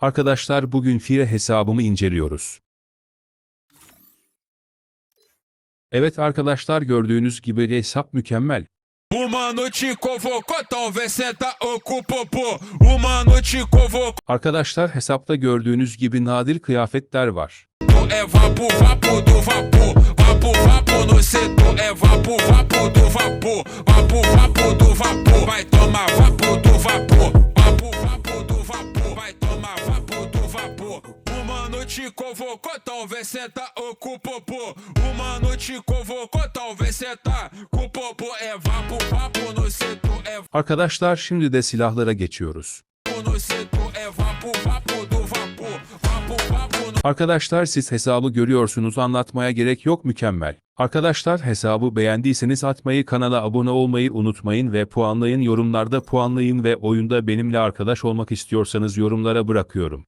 Arkadaşlar bugün Fire hesabımı inceliyoruz. Evet arkadaşlar gördüğünüz gibi hesap mükemmel. Arkadaşlar hesapta gördüğünüz gibi nadir kıyafetler var. Uma noite convocou, talvez senta o cu popô. Uma noite convocou, talvez senta cu popô. É vapo, vapo no setor, é Arkadaşlar şimdi de silahlara geçiyoruz. vapo no setor, é vapo, vapo do vapor. Vapo, vapo no Arkadaşlar siz hesabı görüyorsunuz anlatmaya gerek yok mükemmel. Arkadaşlar hesabı beğendiyseniz atmayı kanala abone olmayı unutmayın ve puanlayın yorumlarda puanlayın ve oyunda benimle arkadaş olmak istiyorsanız yorumlara bırakıyorum.